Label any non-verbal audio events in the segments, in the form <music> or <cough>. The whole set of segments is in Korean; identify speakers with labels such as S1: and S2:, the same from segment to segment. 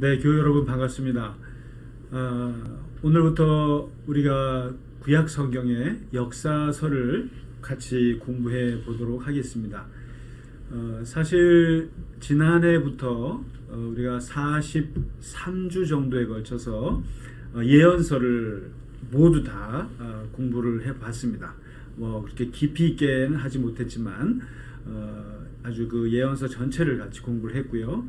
S1: 네, 교회 여러분 반갑습니다. 아, 오늘부터 우리가 구약 성경의 역사서를 같이 공부해 보도록 하겠습니다. 어, 사실 지난해부터 어, 우리가 43주 정도에 걸쳐서 어, 예언서를 모두 다 어, 공부를 해 봤습니다. 뭐 그렇게 깊이 있게는 하지 못했지만 어, 아주 그 예언서 전체를 같이 공부를 했고요.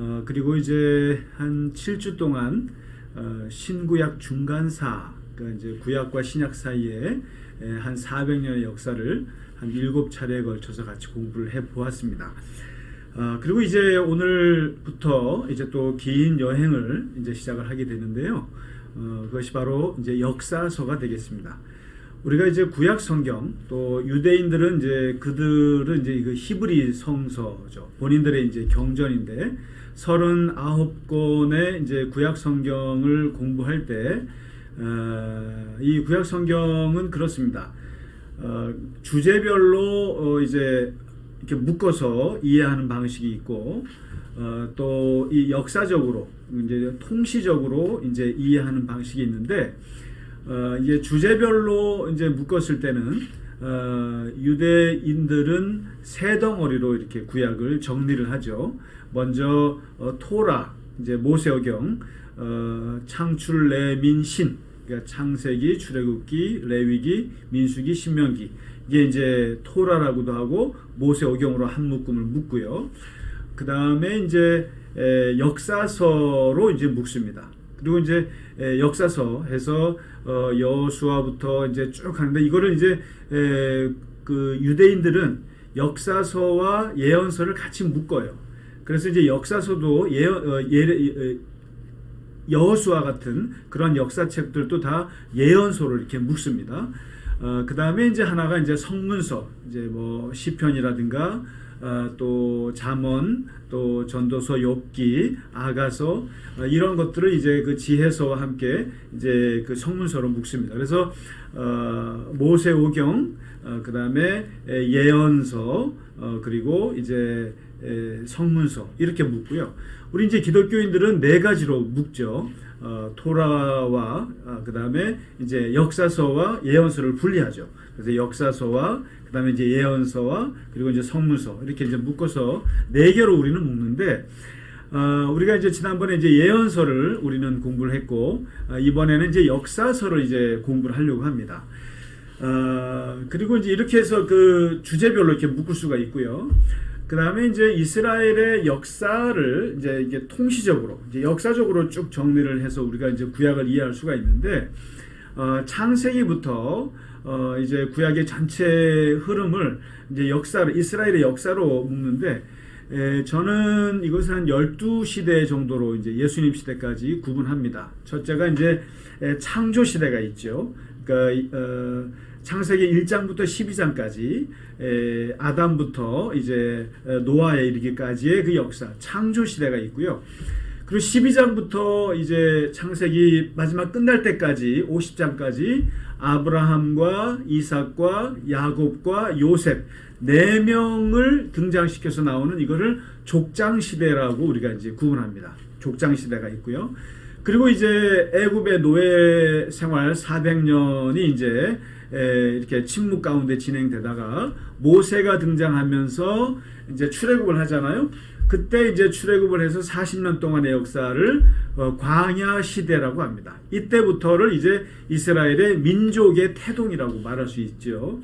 S1: 어, 그리고 이제 한 7주 동안 어, 신구약 중간사, 그러니까 이제 구약과 신약 사이에 에, 한 400년의 역사를 한 7차례에 걸쳐서 같이 공부를 해 보았습니다. 어, 그리고 이제 오늘부터 이제 또 긴 여행을 이제 시작을 하게 되는데요. 어, 그것이 바로 이제 역사서가 되겠습니다. 우리가 이제 구약 성경 또 유대인들은 이제 그들은 이제 이거 히브리 성서죠. 본인들의 이제 경전인데 39권의 이제 구약 성경을 공부할 때, 어, 이 구약 성경은 그렇습니다. 어, 주제별로 어, 이제 이렇게 묶어서 이해하는 방식이 있고, 어, 또 이 역사적으로 이제 통시적으로 이제 이해하는 방식이 있는데, 어, 이제 주제별로 이제 묶었을 때는 어, 유대인들은 세 덩어리로 이렇게 구약을 정리를 하죠. 먼저 어, 토라, 이제 모세오경, 어, 창출, 레민, 신, 그러니까 창세기, 출애굽기, 레위기, 민수기, 신명기. 이게 이제 토라라고도 하고 모세오경으로 한 묶음을 묶고요. 그 다음에 이제 에, 역사서로 이제 묶습니다. 그리고 이제 에, 역사서 해서 어, 여수아부터 이제 쭉 하는데 이거를 이제 에, 그 유대인들은 역사서와 예언서를 같이 묶어요. 그래서 이제 역사서도 예, 어, 예, 여호수아 같은 그런 역사책들도 다 예언서로 이렇게 묶습니다. 어, 그 다음에 이제 하나가 이제 성문서, 이제 뭐 시편이라든가 어, 또 잠언, 또 전도서, 욥기, 아가서 어, 이런 것들을 이제 그 지혜서와 함께 이제 그 성문서로 묶습니다. 그래서 어, 모세 오경, 어, 그 다음에 예언서, 어, 그리고 이제 에, 성문서 이렇게 묶고요. 우리 이제 기독교인들은 네 가지로 묶죠. 어, 토라와 아, 그다음에 이제 역사서와 예언서를 분리하죠. 그래서 역사서와 그다음에 이제 예언서와 그리고 이제 성문서 이렇게 이제 묶어서 네 개로 우리는 묶는데 어, 우리가 이제 지난번에 이제 예언서를 우리는 공부를 했고 어, 이번에는 이제 역사서를 이제 공부를 하려고 합니다. 어, 그리고 이제 이렇게 해서 그 주제별로 이렇게 묶을 수가 있고요. 그 다음에 이제 이스라엘의 역사를 이제 이게 통시적으로, 이제 역사적으로 쭉 정리를 해서 우리가 이제 구약을 이해할 수가 있는데, 어, 창세기부터 어, 이제 구약의 전체 흐름을 이제 역사를, 이스라엘의 역사로 묶는데, 에, 저는 이것을 한 12시대 정도로 이제 예수님 시대까지 구분합니다. 첫째가 이제 에, 창조 시대가 있죠. 그러니까, 어, 창세기 1장부터 12장까지 에, 아담부터 이제 노아에 이르기까지의 그 역사, 창조 시대가 있고요. 그리고 12장부터 이제 창세기 마지막 끝날 때까지 50장까지 아브라함과 이삭과 야곱과 요셉 네 명을 등장시켜서 나오는 이거를 족장 시대라고 우리가 이제 구분합니다. 족장 시대가 있고요. 그리고 이제 애굽의 노예 생활 400년이 이제 에, 이렇게 침묵 가운데 진행되다가 모세가 등장하면서 이제 출애굽을 하잖아요. 그때 이제 출애굽을 해서 40년 동안의 역사를 어, 광야 시대라고 합니다. 이때부터를 이제 이스라엘의 민족의 태동이라고 말할 수 있죠.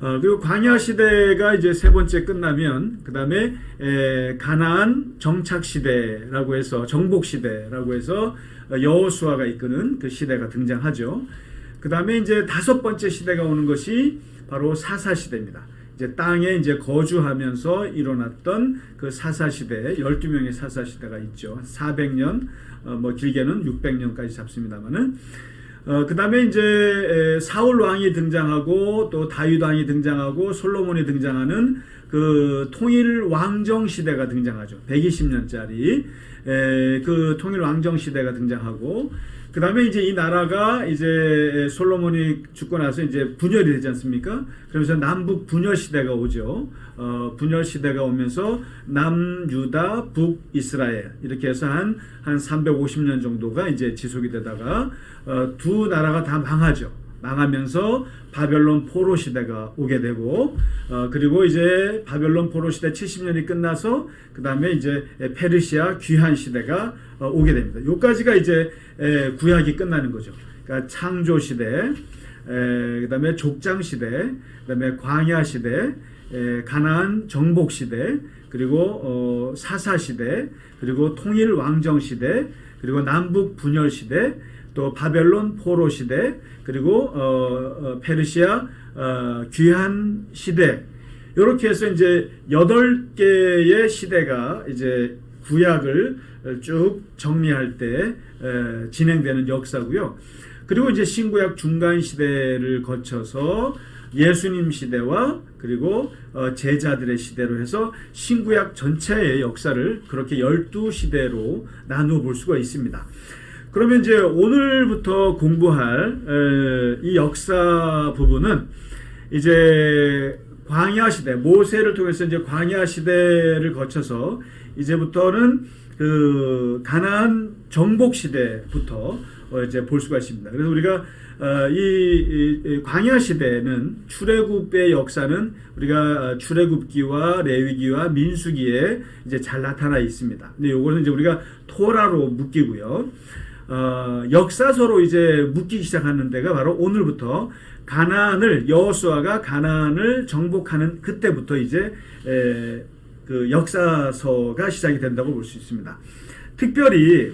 S1: 어, 그리고 광야 시대가 이제 세 번째 끝나면 그 다음에 가나안 정착 시대라고 해서 정복 시대라고 해서 여호수아가 이끄는 그 시대가 등장하죠. 그 다음에 이제 다섯 번째 시대가 오는 것이 바로 사사 시대입니다. 이제 땅에 이제 거주하면서 일어났던 그 사사 시대, 12명의 사사 시대가 있죠. 400년, 어, 뭐 길게는 600년까지 잡습니다만은. 어, 그 다음에 이제 사울 왕이 등장하고 또 다윗 왕이 등장하고 솔로몬이 등장하는 그 통일 왕정 시대가 등장하죠. 120년짜리 에, 그 통일 왕정 시대가 등장하고 그 다음에 이제 이 나라가 이제 솔로몬이 죽고 나서 이제 분열이 되지 않습니까? 그러면서 남북 분열 시대가 오죠. 어, 분열 시대가 오면서 남유다, 북이스라엘 이렇게 해서 한, 한 350년 정도가 이제 지속이 되다가 어, 두 나라가 다 망하죠. 망하면서 바벨론 포로 시대가 오게 되고 어, 그리고 이제 바벨론 포로 시대 70년이 끝나서 그 다음에 이제 페르시아 귀한 시대가 어, 오게 됩니다. 요까지가 이제 에, 구약이 끝나는 거죠. 그러니까 창조 시대, 에, 그다음에 족장 시대, 그 다음에 광야 시대, 에, 가나안 정복 시대, 그리고 어, 사사 시대, 그리고 통일 왕정 시대, 그리고 남북 분열 시대, 또 바벨론 포로 시대, 그리고 어, 어, 페르시아 어, 귀한 시대. 이렇게 해서 이제 여덟 개의 시대가 이제 구약을 쭉 정리할 때 에, 진행되는 역사고요. 그리고 이제 신구약 중간 시대를 거쳐서 예수님 시대와 그리고 어, 제자들의 시대로 해서 신구약 전체의 역사를 그렇게 열두 시대로 나누어 볼 수가 있습니다. 그러면 이제 오늘부터 공부할 에, 이 역사 부분은 이제 광야 시대 모세를 통해서 이제 광야 시대를 거쳐서 이제부터는 그 가나안 정복 시대부터 어 이제 볼 수가 있습니다. 그래서 우리가 어, 이, 광야 시대는 출애굽의 역사는 우리가 출애굽기와 레위기와 민수기에 이제 잘 나타나 있습니다. 근데 요거는 이제 우리가 토라로 묶이고요. 어, 역사서로 이제 묶이기 시작하는 데가 바로 오늘부터 가나안을 여호수아가 가나안을 정복하는 그때부터 이제 에, 그 역사서가 시작이 된다고 볼 수 있습니다. 특별히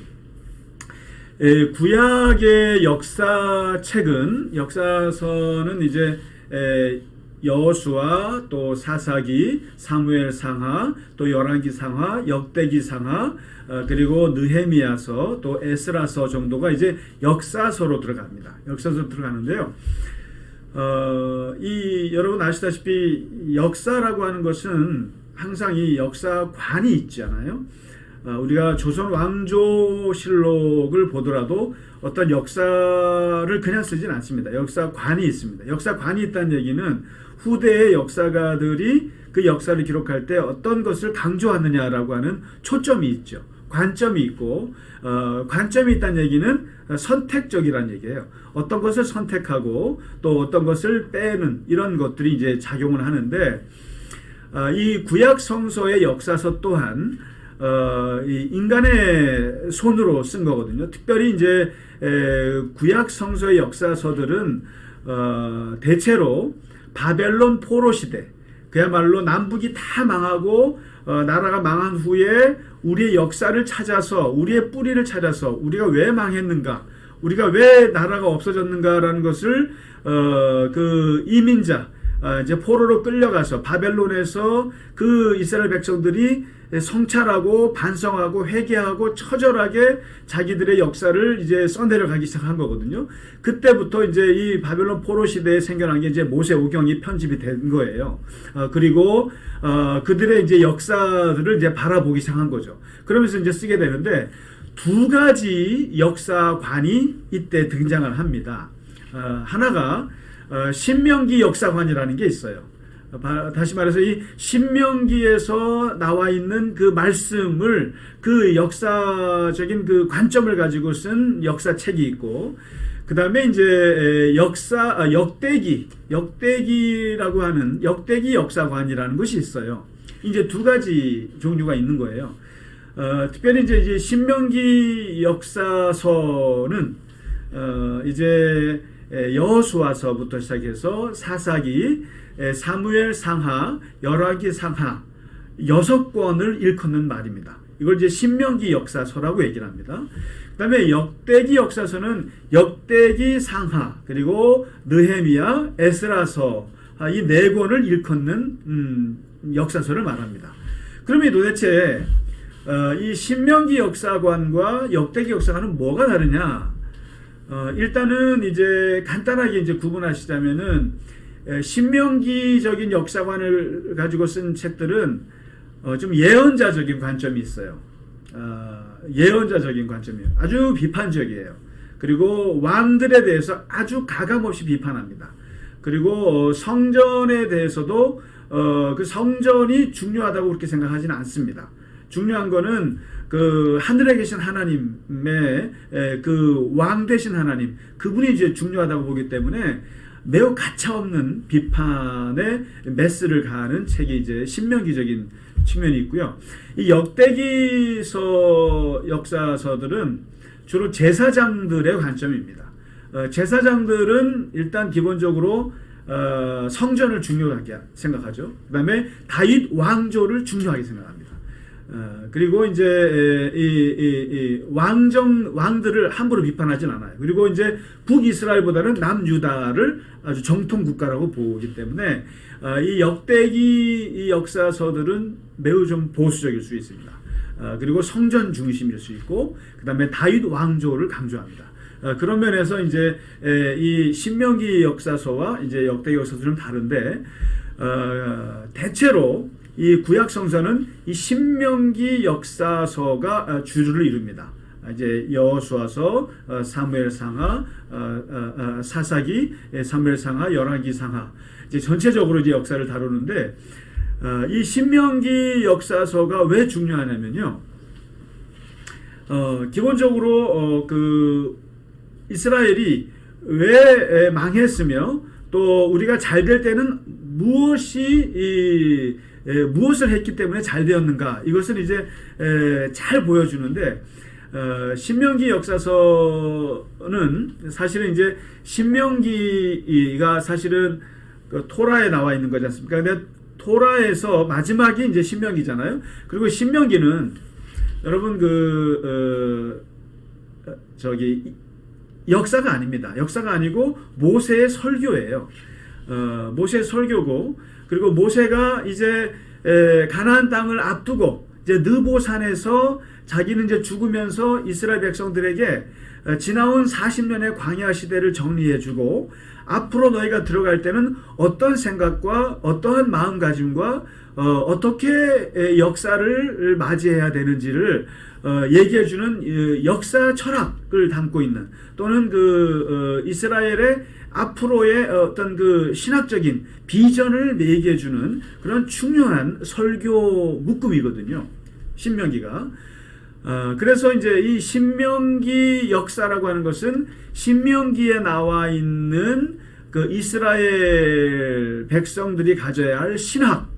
S1: 에, 구약의 역사책은 역사서는 이제 에, 여호수아 또 사사기, 사무엘 상하, 또 열왕기 상하, 역대기 상하, 어, 그리고 느헤미야서, 또 에스라서 정도가 이제 역사서로 들어갑니다. 역사서 들어가는데요. 어, 이 여러분 아시다시피 역사라고 하는 것은 항상 이 역사관이 있잖아요. 어, 우리가 조선 왕조실록을 보더라도 어떤 역사를 그냥 쓰진 않습니다. 역사관이 있습니다. 역사관이 있다는 얘기는 후대의 역사가들이 그 역사를 기록할 때 어떤 것을 강조하느냐라고 하는 초점이 있죠. 관점이 있고 어, 관점이 있다는 얘기는 선택적이라는 얘기예요. 어떤 것을 선택하고 또 어떤 것을 빼는 이런 것들이 이제 작용을 하는데 어, 이 구약 성서의 역사서 또한 어, 이 인간의 손으로 쓴 거거든요. 특별히 이제 에, 구약 성서의 역사서들은 어, 대체로 바벨론 포로 시대, 그야말로 남북이 다 망하고 어, 나라가 망한 후에 우리의 역사를 찾아서 우리의 뿌리를 찾아서 우리가 왜 망했는가, 우리가 왜 나라가 없어졌는가라는 것을 어, 그 이민자 어, 이제 포로로 끌려가서 바벨론에서 그 이스라엘 백성들이 성찰하고 반성하고 회개하고 처절하게 자기들의 역사를 이제 써내려가기 시작한 거거든요. 그때부터 이제 이 바벨론 포로 시대에 생겨난 게 이제 모세 오경이 편집이 된 거예요. 어, 그리고 어, 그들의 이제 역사들을 이제 바라보기 시작한 거죠. 그러면서 이제 쓰게 되는데 두 가지 역사관이 이때 등장을 합니다. 어, 하나가 어, 신명기 역사관이라는 게 있어요. 다시 말해서 이 신명기에서 나와 있는 그 말씀을 그 역사적인 그 관점을 가지고 쓴 역사책이 있고 그 다음에 이제 역사 아, 역대기 역대기라고 하는 역대기 역사관이라는 것이 있어요. 이제 두 가지 종류가 있는 거예요. 어, 특별히 이제, 이제 신명기 역사서는 어, 이제 여호수아서부터 시작해서 사사기, 사무엘 상하, 열왕기 상하 여섯 권을 일컫는 말입니다. 이걸 이제 신명기 역사서라고 얘기를 합니다. 그 다음에 역대기 역사서는 역대기 상하 그리고 느헤미야, 에스라서 아, 이네 권을 일컫는 음, 역사서를 말합니다. 그러면 도대체 어, 이 신명기 역사관과 역대기 역사관은 뭐가 다르냐? 어, 일단은 이제 간단하게 이제 구분하시자면은 에, 신명기적인 역사관을 가지고 쓴 책들은 어, 좀 예언자적인 관점이 있어요. 어, 예언자적인 관점이에요. 아주 비판적이에요. 그리고 왕들에 대해서 아주 가감없이 비판합니다. 그리고 어, 성전에 대해서도 어, 그 성전이 중요하다고 그렇게 생각하지는 않습니다. 중요한 거는 그 하늘에 계신 하나님의 그 왕 되신 하나님 그분이 이제 중요하다고 보기 때문에 매우 가차없는 비판의 메스를 가하는 책이 이제 신명기적인 측면이 있고요. 이 역대기서 역사서들은 주로 제사장들의 관점입니다. 어, 제사장들은 일단 기본적으로 어, 성전을 중요하게 생각하죠. 그다음에 다윗 왕조를 중요하게 생각합니다. 어, 그리고 이제 이, 이, 이 왕정 왕들을 함부로 비판하진 않아요. 그리고 이제 북이스라엘보다는 남유다를 아주 정통 국가라고 보기 때문에 어, 이 역대기 이 역사서들은 매우 좀 보수적일 수 있습니다. 어, 그리고 성전 중심일 수 있고 그 다음에 다윗 왕조를 강조합니다. 어, 그런 면에서 이제 에, 이 신명기 역사서와 이제 역대기 역사서는 다른데 어, 대체로 이 구약 성서는 이 신명기 역사서가 어, 주를 이룹니다. 이제 여호수아서, 어, 사무엘상하, 어, 사사기, 예, 사무엘상하, 열왕기상하 이제 전체적으로 이제 역사를 다루는데 이 신명기 역사서가 왜 중요하냐면요. 어, 기본적으로 어, 그 이스라엘이 왜 망했으며 또 우리가 잘 될 때는 무엇이 이 에, 무엇을 했기 때문에 잘 되었는가 이것을 이제 에, 잘 보여주는데 어, 신명기 역사서는 사실은 이제 신명기가 사실은 그 토라에 나와 있는 거지 않습니까? 근데 토라에서 마지막이 이제 신명기잖아요. 그리고 신명기는 여러분 그 어, 저기 역사가 아닙니다. 역사가 아니고 모세의 설교예요. 어, 모세의 설교고 그리고 모세가 이제 에, 가나안 땅을 앞두고 이제 느보산에서 자기는 이제 죽으면서 이스라엘 백성들에게 어, 지나온 40년의 광야 시대를 정리해주고 앞으로 너희가 들어갈 때는 어떤 생각과 어떠한 마음가짐과 어, 어떻게 역사를 맞이해야 되는지를 어, 얘기해주는 역사 철학을 담고 있는 또는 그 어, 이스라엘의 앞으로의 어떤 그 신학적인 비전을 얘기해주는 그런 중요한 설교 묶음이거든요. 신명기가. 어, 그래서 이제 이 신명기 역사라고 하는 것은 신명기에 나와 있는 그 이스라엘 백성들이 가져야 할 신학,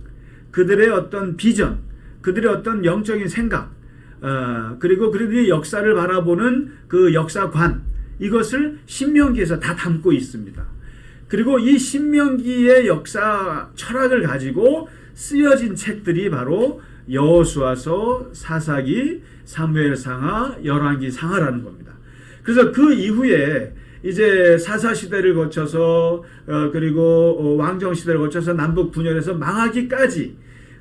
S1: 그들의 어떤 비전, 그들의 어떤 영적인 생각, 어, 그리고 그들의 역사를 바라보는 그 역사관, 이것을 신명기에서 다 담고 있습니다. 그리고 이 신명기의 역사 철학을 가지고 쓰여진 책들이 바로 여호수아서, 사사기, 사무엘상하, 열왕기상하라는 겁니다. 그래서 그 이후에 이제 사사 시대를 거쳐서 어, 그리고 어, 왕정 시대를 거쳐서 남북 분열에서 망하기까지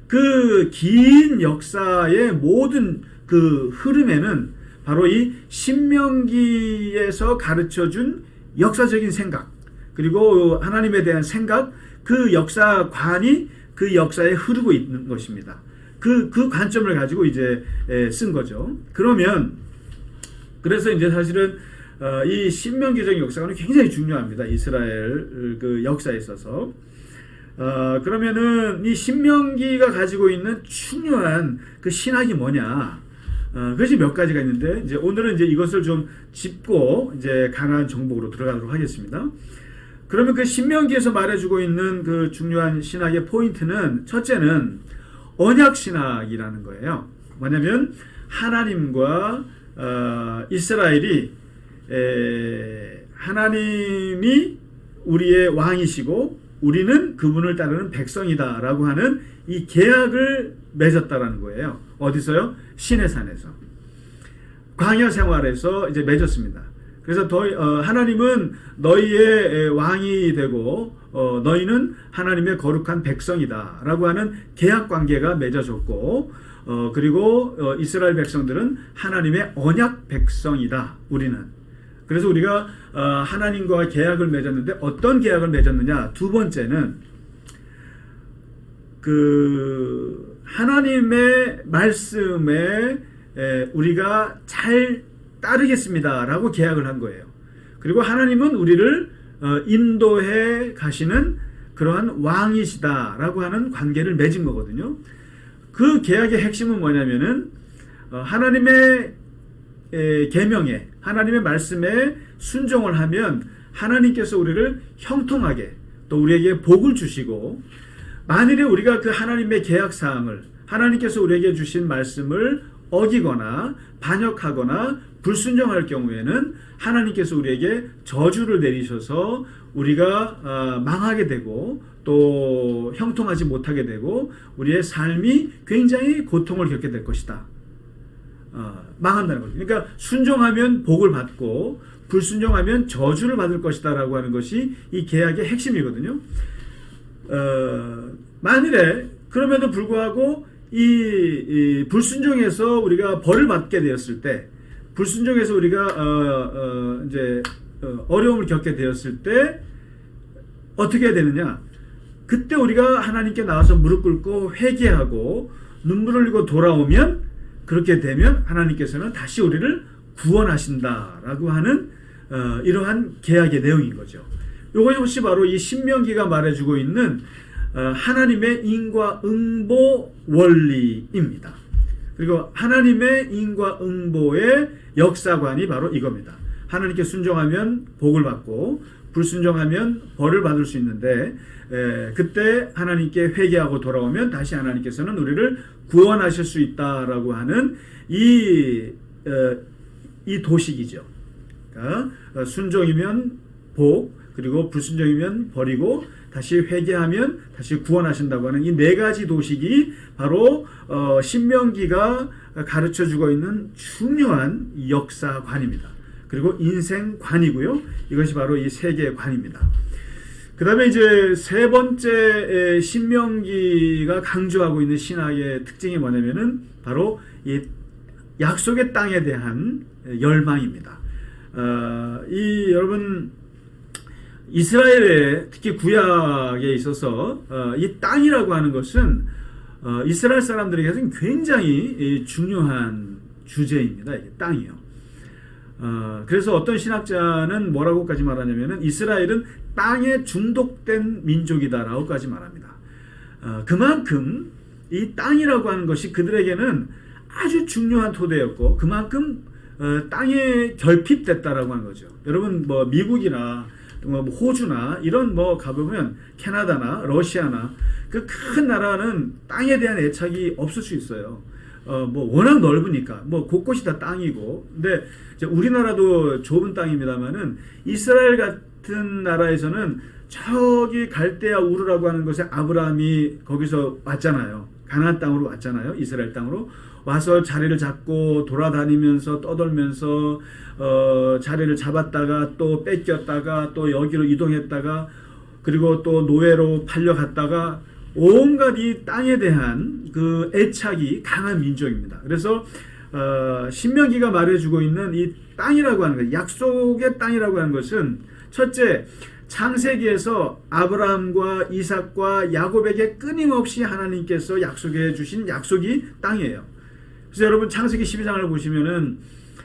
S1: 그 긴 역사의 모든 그 흐름에는 바로 이 신명기에서 가르쳐 준 역사적인 생각 그리고 하나님에 대한 생각 그 역사관이 그 역사에 흐르고 있는 것입니다. 그, 그 관점을 가지고 이제 쓴 거죠. 그러면, 그래서 이제 사실은, 어, 이 신명기적인 역사관은 굉장히 중요합니다. 이스라엘 그 역사에 있어서. 어, 그러면은 이 신명기가 가지고 있는 중요한 그 신학이 뭐냐? 어, 그것이 몇 가지가 있는데 이제 오늘은 이제 이것을 좀 짚고 이제 강한 정복으로 들어가도록 하겠습니다. 그러면 그 신명기에서 말해주고 있는 그 중요한 신학의 포인트는 첫째는 언약 신학이라는 거예요. 뭐냐면 하나님과 어, 이스라엘이 에, 하나님이 우리의 왕이시고 우리는 그분을 따르는 백성이다라고 하는 이 계약을 맺었다라는 거예요. 어디서요? 시내산에서. 광야 생활에서 이제 맺었습니다. 그래서 더, 어, 하나님은 너희의 왕이 되고 어, 너희는 하나님의 거룩한 백성이다라고 하는 계약 관계가 맺어졌고 어, 그리고 어, 이스라엘 백성들은 하나님의 언약 백성이다. 우리는 그래서 우리가 어, 하나님과 계약을 맺었는데 어떤 계약을 맺었느냐? 두 번째는 그 하나님의 말씀에 우리가 잘 따르겠습니다라고 계약을 한 거예요. 그리고 하나님은 우리를 어, 인도해 가시는 그러한 왕이시다라고 하는 관계를 맺은 거거든요. 그 계약의 핵심은 뭐냐면은 어, 하나님의 에, 계명에 하나님의 말씀에 순종을 하면 하나님께서 우리를 형통하게 또 우리에게 복을 주시고 만일에 우리가 그 하나님의 계약 사항을 하나님께서 우리에게 주신 말씀을 어기거나 반역하거나 불순종할 경우에는 하나님께서 우리에게 저주를 내리셔서 우리가 어, 망하게 되고 또 형통하지 못하게 되고 우리의 삶이 굉장히 고통을 겪게 될 것이다. 어, 망한다는 거죠. 그러니까 순종하면 복을 받고 불순종하면 저주를 받을 것이다라고 하는 것이 이 계약의 핵심이거든요. 어, 만일에 그럼에도 불구하고 이, 이 불순종해서 우리가 벌을 받게 되었을 때, 불순종해서 우리가 어, 어, 이제 어, 어려움을 겪게 되었을 때 어떻게 해야 되느냐? 그때 우리가 하나님께 나와서 무릎 꿇고 회개하고 눈물 흘리고 돌아오면 그렇게 되면 하나님께서는 다시 우리를 구원하신다라고 하는 어, 이러한 계약의 내용인 거죠. 이것이 바로 이 신명기가 말해주고 있는 어, 하나님의 인과 응보 원리입니다. 그리고 하나님의 인과 응보의 역사관이 바로 이겁니다. 하나님께 순종하면 복을 받고 불순종하면 벌을 받을 수 있는데 에, 그때 하나님께 회개하고 돌아오면 다시 하나님께서는 우리를 구원하실 수 있다라고 하는 이, 어, 이 도식이죠. 그러니까 어, 순종이면 복 그리고 불순종이면 벌이고 다시 회개하면 다시 구원하신다고 하는 이 네 가지 도식이 바로 어, 신명기가 가르쳐 주고 있는 중요한 역사관입니다. 그리고 인생관이고요. 이것이 바로 이 세계관입니다. 그 다음에 이제 세 번째 신명기가 강조하고 있는 신학의 특징이 뭐냐면은 바로 이 약속의 땅에 대한 열망입니다. 어, 이 여러분 이스라엘의 특히 구약에 있어서 어, 이 땅이라고 하는 것은 어, 이스라엘 사람들에게는 굉장히 중요한 주제입니다. 이게 땅이요. 어, 그래서 어떤 신학자는 뭐라고까지 말하냐면은 이스라엘은 땅에 중독된 민족이다라고까지 말합니다. 어, 그만큼 이 땅이라고 하는 것이 그들에게는 아주 중요한 토대였고 그만큼 어, 땅에 결핍됐다라고 하는 거죠. 여러분 뭐 미국이나 뭐 호주나 이런 뭐 가보면 캐나다나 러시아나 그 큰 나라는 땅에 대한 애착이 없을 수 있어요. 어, 뭐 워낙 넓으니까 뭐 곳곳이 다 땅이고 근데 우리나라도 좁은 땅입니다만은 이스라엘 같은 나라에서는 저기 갈대아 우르라고 하는 곳에 아브라함이 거기서 왔잖아요. 가나안 땅으로 왔잖아요. 이스라엘 땅으로 와서 자리를 잡고 돌아다니면서 떠돌면서 어, 자리를 잡았다가 또 뺏겼다가 또 여기로 이동했다가 그리고 또 노예로 팔려갔다가 온갖 이 땅에 대한 그 애착이 강한 민족입니다. 그래서 어, 신명기가 말해주고 있는 이 땅이라고 하는 것, 약속의 땅이라고 하는 것은 첫째 창세기에서 아브라함과 이삭과 야곱에게 끊임없이 하나님께서 약속해 주신 약속이 땅이에요. 그래서 여러분 창세기 12장을 보시면은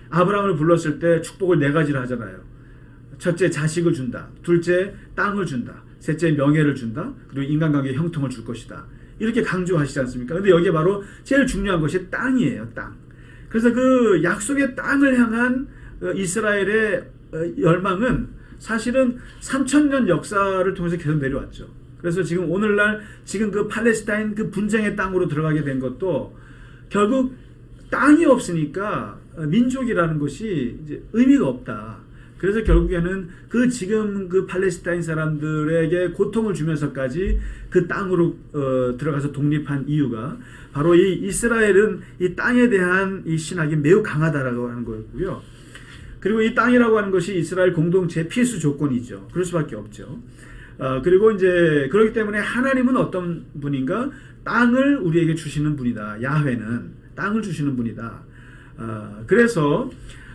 S1: 아브라함을 불렀을 때 축복을 네 가지를 하잖아요. 첫째 자식을 준다. 둘째 땅을 준다. 셋째 명예를 준다. 그리고 인간관계 형통을 줄 것이다. 이렇게 강조하시지 않습니까? 근데 여기에 바로 제일 중요한 것이 땅이에요. 땅. 그래서 그 약속의 땅을 향한 어, 이스라엘의 어, 열망은 사실은 3천년 역사를 통해서 계속 내려왔죠. 그래서 지금 오늘날 지금 그 팔레스타인 그 분쟁의 땅으로 들어가게 된 것도 결국 땅이 없으니까 민족이라는 것이 이제 의미가 없다. 그래서 결국에는 그 지금 그 팔레스타인 사람들에게 고통을 주면서까지 그 땅으로 어, 들어가서 독립한 이유가 바로 이 이스라엘은 이 땅에 대한 이 신학이 매우 강하다라고 하는 거였고요. 그리고 이 땅이라고 하는 것이 이스라엘 공동체 필수 조건이죠. 그럴 수밖에 없죠. 어, 그리고 이제 그렇기 때문에 하나님은 어떤 분인가? 땅을 우리에게 주시는 분이다. 야훼는 땅을 주시는 분이다. 어, 그래서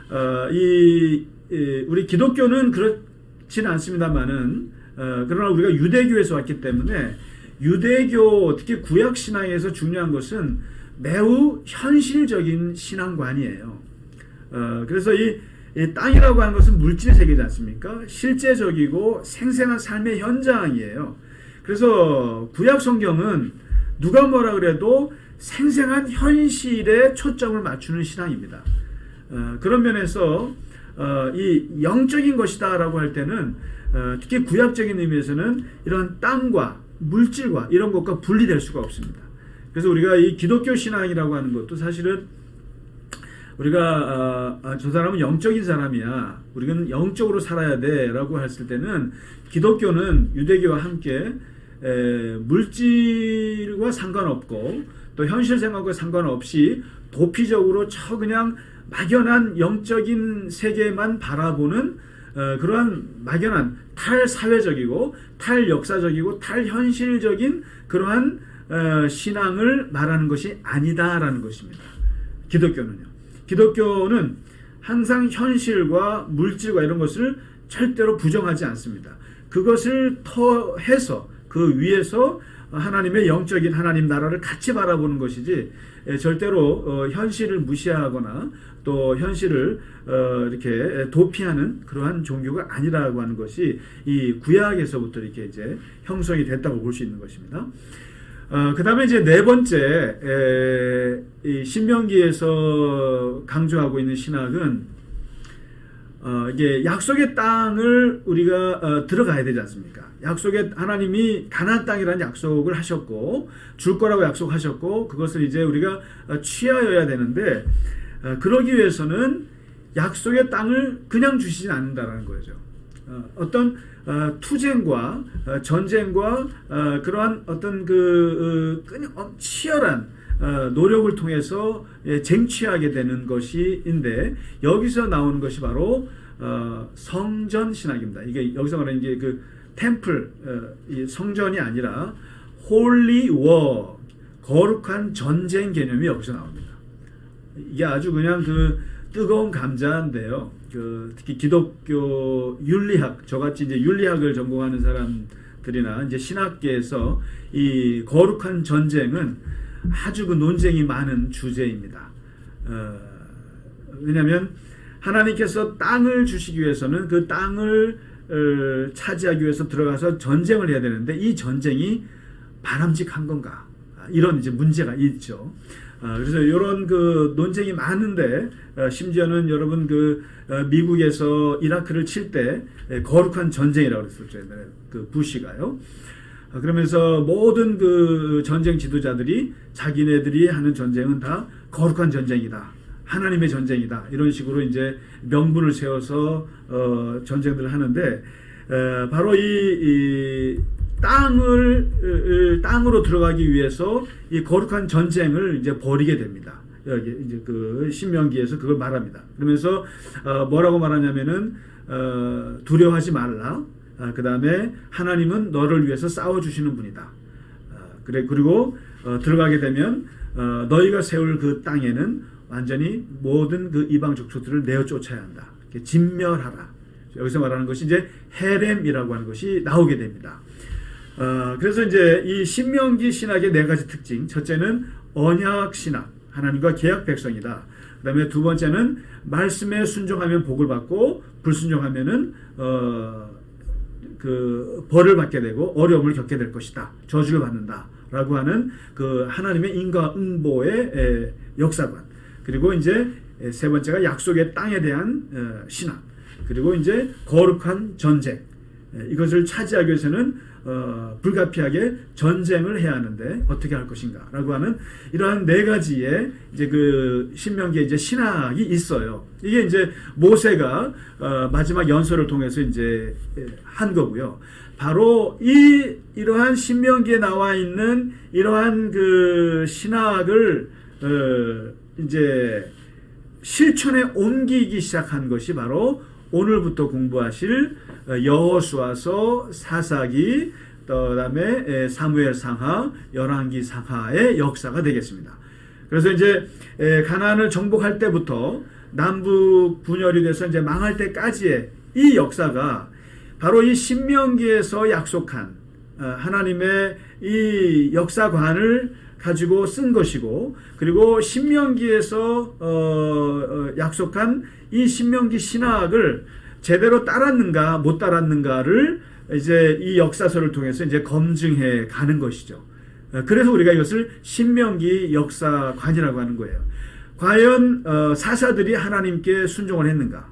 S1: 어, 이, 이, 우리 기독교는 그렇지는 않습니다만은 어, 그러나 우리가 유대교에서 왔기 때문에 유대교 특히 구약 신앙에서 중요한 것은 매우 현실적인 신앙관이에요. 어, 그래서 이 이 땅이라고 하는 것은 물질 세계지 않습니까? 실제적이고 생생한 삶의 현장이에요. 그래서 구약 성경은 누가 뭐라 그래도 생생한 현실에 초점을 맞추는 신앙입니다. 어, 그런 면에서 어, 이 영적인 것이다라고 할 때는 어, 특히 구약적인 의미에서는 이런 땅과 물질과 이런 것과 분리될 수가 없습니다. 그래서 우리가 이 기독교 신앙이라고 하는 것도 사실은 우리가 아, 아, 저 사람은 영적인 사람이야. 우리는 영적으로 살아야 돼라고 했을 때는 기독교는 유대교와 함께 에, 물질과 상관없고 또 현실 생활과 상관없이 도피적으로 저 그냥 막연한 영적인 세계만 바라보는 어, 그러한 막연한 탈사회적이고 탈역사적이고 탈현실적인 그러한 어, 신앙을 말하는 것이 아니다라는 것입니다. 기독교는요. 기독교는 항상 현실과 물질과 이런 것을 절대로 부정하지 않습니다. 그것을 터해서 그 위에서 하나님의 영적인 하나님 나라를 같이 바라보는 것이지 에, 절대로 어, 현실을 무시하거나 또 현실을 어, 이렇게 도피하는 그러한 종교가 아니라고 하는 것이 이 구약에서부터 이렇게 이제 형성이 됐다고 볼 수 있는 것입니다. 어, 그 다음에 이제 네 번째, 신명기에서 강조하고 있는 신학은, 어, 이게 약속의 땅을 우리가 어, 들어가야 되지 않습니까? 약속의 하나님이 가나안 땅이라는 약속을 하셨고 줄 거라고 약속하셨고 그것을 이제 우리가 어, 취하여야 되는데 어, 그러기 위해서는 약속의 땅을 그냥 주시진 않는다라는 거죠. 어, 어떤 어, 투쟁과 어, 전쟁과 어, 그러한 어떤 그 어, 치열한 어, 노력을 통해서 예, 쟁취하게 되는 것이인데 여기서 나오는 것이 바로 어, 성전 신학입니다. 이게 여기서 말하는 게그 템플 어, 이 성전이 아니라 홀리 워 거룩한 전쟁 개념이 여기서 나옵니다. 이게 아주 그냥 그 뜨거운 감자인데요. 그 특히 기독교 윤리학 저같이 이제 윤리학을 전공하는 사람들이나 이제 신학계에서 이 거룩한 전쟁은 아주 그 논쟁이 많은 주제입니다. 어, 왜냐하면 하나님께서 땅을 주시기 위해서는 그 땅을 어, 차지하기 위해서 들어가서 전쟁을 해야 되는데 이 전쟁이 바람직한 건가? 아, 이런 이제 문제가 있죠. 아, 그래서 이런 그 논쟁이 많은데 어, 심지어는 여러분 그 어, 미국에서 이라크를 칠 때 거룩한 전쟁이라고 그랬었죠. 그 부시가요. 아, 그러면서 모든 그 전쟁 지도자들이 자기네들이 하는 전쟁은 다 거룩한 전쟁이다. 하나님의 전쟁이다. 이런 식으로 이제 명분을 세워서 어, 전쟁들을 하는데 에, 바로 이, 이 땅을 땅으로 들어가기 위해서 이 거룩한 전쟁을 이제 벌이게 됩니다. 여기 이제 그 신명기에서 그걸 말합니다. 그러면서 어, 뭐라고 말하냐면은 어, 두려워하지 말라. 아, 그 다음에 하나님은 너를 위해서 싸워 주시는 분이다. 어, 그래 그리고 어, 들어가게 되면 어, 너희가 세울 그 땅에는 완전히 모든 그 이방 족속들을 내어 쫓아야 한다. 진멸하라. 여기서 말하는 것이 이제 헤렘이라고 하는 것이 나오게 됩니다. 어, 그래서 이제 이 신명기 신학의 네 가지 특징. 첫째는 언약 신학, 하나님과 계약 백성이다. 그 다음에 두 번째는 말씀에 순종하면 복을 받고 불순종하면은 어, 그 벌을 받게 되고 어려움을 겪게 될 것이다. 저주를 받는다라고 하는 그 하나님의 인과 응보의 에, 역사관. 그리고 이제 에, 세 번째가 약속의 땅에 대한 어, 신학. 그리고 이제 거룩한 전쟁. 에, 이것을 차지하기 위해서는 어, 불가피하게 전쟁을 해야 하는데 어떻게 할 것인가라고 하는 이러한 네 가지의 이제 그 신명기에 이제 신학이 있어요. 이게 이제 모세가 어, 마지막 연설을 통해서 이제 예, 한 거고요. 바로 이 이러한 신명기에 나와 있는 이러한 그 신학을 어, 이제 실천에 옮기기 시작한 것이 바로 오늘부터 공부하실 어, 여호수아서 사사기 그다음에 에, 사무엘 상하 열왕기 상하의 역사가 되겠습니다. 그래서 이제 에, 가나안을 정복할 때부터 남북 분열이 돼서 이제 망할 때까지의 이 역사가 바로 이 신명기에서 약속한 어, 하나님의 이 역사관을 가지고 쓴 것이고 그리고 신명기에서 어, 어, 약속한 이 신명기 신학을 제대로 따랐는가 못 따랐는가를 이제 이 역사서를 통해서 이제 검증해 가는 것이죠. 어, 그래서 우리가 이것을 신명기 역사관이라고 하는 거예요. 과연 어, 사사들이 하나님께 순종을 했는가?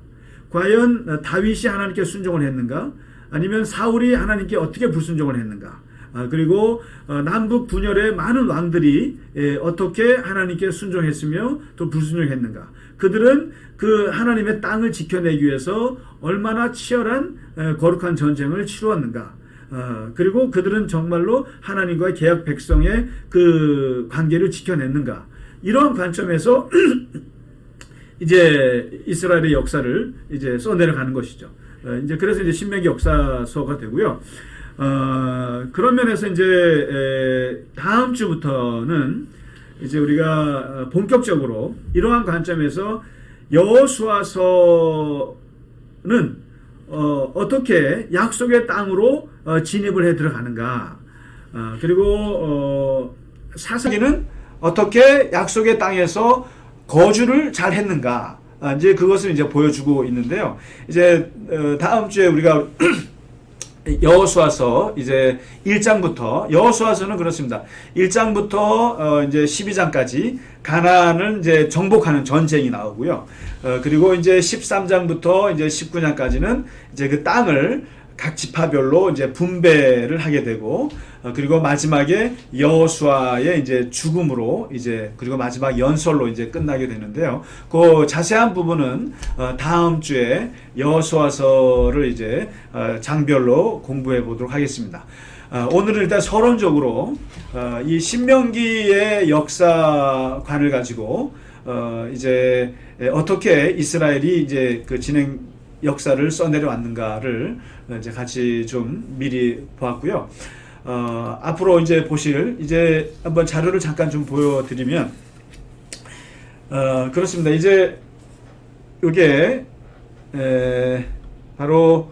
S1: 과연 어, 다윗이 하나님께 순종을 했는가? 아니면 사울이 하나님께 어떻게 불순종을 했는가? 아, 그리고 어, 남북 분열의 많은 왕들이 예, 어떻게 하나님께 순종했으며 또 불순종했는가? 그들은 그 하나님의 땅을 지켜내기 위해서 얼마나 치열한 에, 거룩한 전쟁을 치루었는가? 어, 그리고 그들은 정말로 하나님과의 계약 백성의 그 관계를 지켜냈는가? 이런 관점에서 <clears throat> 이제 이스라엘의 역사를 이제 써내려가는 것이죠. 어, 이제 그래서 이제 신명기 역사서가 되고요. 어, 그런 면에서 이제 에, 다음 주부터는 이제 우리가 어, 본격적으로 이러한 관점에서 여호수아서는 어, 어떻게 약속의 땅으로 어, 진입을 해 들어가는가? 어, 그리고 어, 사사기는 어떻게 약속의 땅에서 거주를 잘 했는가? 아, 이제 그것을 이제 보여주고 있는데요. 이제 어, 다음 주에 우리가 <clears throat> 여호수아서 이제 1장부터 여호수아서는 그렇습니다. 1장부터 어 이제 12장까지 가나안을 이제 정복하는 전쟁이 나오고요. 어 그리고 이제 13장부터 이제 19장까지는 이제 그 땅을 각 지파별로 이제 분배를 하게 되고 어, 그리고 마지막에 여호수아의 이제 죽음으로 이제 그리고 마지막 연설로 이제 끝나게 되는데요. 그 자세한 부분은 어, 다음 주에 여호수아서를 이제 어, 장별로 공부해 보도록 하겠습니다. 어, 오늘은 일단 서론적으로 어, 이 신명기의 역사관을 가지고 어, 이제 어떻게 이스라엘이 이제 그 진행 역사를 써내려 왔는가를 이제 같이 좀 미리 보았고요. 어, 앞으로 이제 보실 이제 한번 자료를 잠깐 좀 보여드리면 어, 그렇습니다. 이제 이게 에, 바로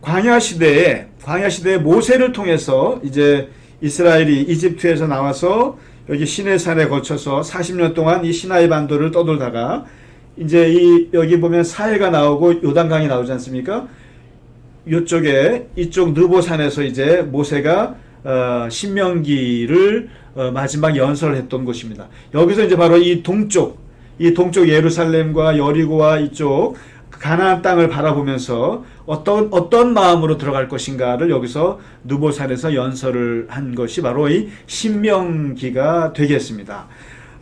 S1: 광야 시대에 광야 시대에 모세를 통해서 이제 이스라엘이 이집트에서 나와서 여기 시내산에 거쳐서 40년 동안 이 시나이 반도를 떠돌다가 이제 이 여기 보면 사해가 나오고 요단강이 나오지 않습니까? 이쪽에 이쪽 느보산에서 이제 모세가 어, 신명기를 어, 마지막 연설했던 곳입니다. 여기서 이제 바로 이 동쪽, 이 동쪽 예루살렘과 여리고와 이쪽 가나안 땅을 바라보면서 어떤 어떤 마음으로 들어갈 것인가를 여기서 느보산에서 연설을 한 것이 바로 이 신명기가 되겠습니다.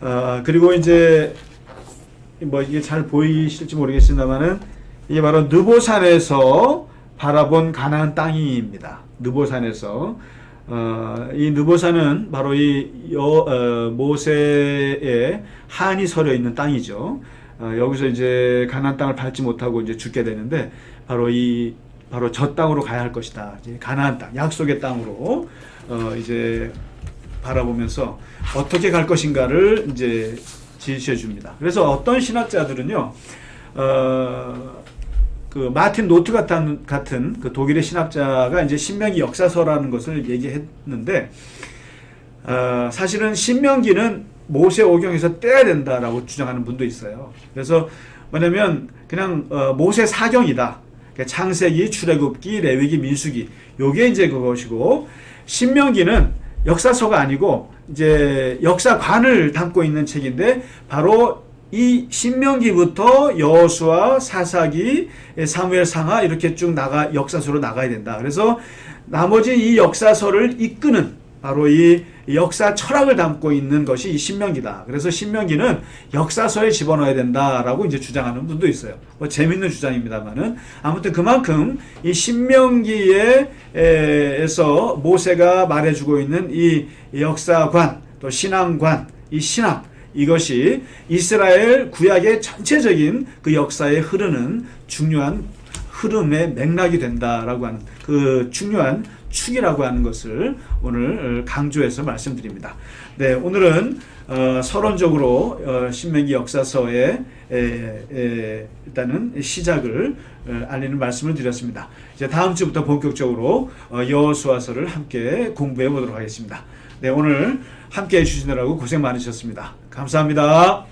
S1: 어, 그리고 이제 뭐 이게 잘 보이실지 모르겠습니다만은 이게 바로 느보산에서 바라본 가나안 땅입니다. 느보산에서 어, 이 느보산은 바로 이 여, 어, 모세의 한이 서려 있는 땅이죠. 어, 여기서 이제 가나안 땅을 밟지 못하고 이제 죽게 되는데 바로 이 바로 저 땅으로 가야 할 것이다. 가나안 땅, 약속의 땅으로 어, 이제 바라보면서 어떻게 갈 것인가를 이제 지시해 줍니다. 그래서 어떤 신학자들은요, 어, 그 마틴 노트 같은 같은 그 독일의 신학자가 이제 신명기 역사서라는 것을 얘기했는데 어, 사실은 신명기는 모세 오경에서 떼야 된다라고 주장하는 분도 있어요. 그래서 뭐냐면 그냥 어, 모세 사경이다. 그러니까 창세기, 출애굽기, 레위기, 민수기 요게 이제 그것이고 신명기는 역사서가 아니고 이제 역사관을 담고 있는 책인데 바로 이 신명기부터 여호수아, 사사기, 사무엘 상하 이렇게 쭉 나가 역사서로 나가야 된다. 그래서 나머지 이 역사서를 이끄는 바로 이 역사 철학을 담고 있는 것이 이 신명기다. 그래서 신명기는 역사서에 집어넣어야 된다라고 이제 주장하는 분도 있어요. 뭐 재밌는 주장입니다만은 아무튼 그만큼 이 신명기에서 모세가 말해주고 있는 이 역사관 또 신앙관 이 신학 이것이 이스라엘 구약의 전체적인 그 역사에 흐르는 중요한 흐름의 맥락이 된다라고 하는 그 중요한 축이라고 하는 것을 오늘 강조해서 말씀드립니다. 네, 오늘은 어, 서론적으로 어, 신명기 역사서의 에, 에, 일단은 시작을 어, 알리는 말씀을 드렸습니다. 이제 다음 주부터 본격적으로 어, 여호수아서를 함께 공부해 보도록 하겠습니다. 네, 오늘 함께 해주시느라고 고생 많으셨습니다. 감사합니다.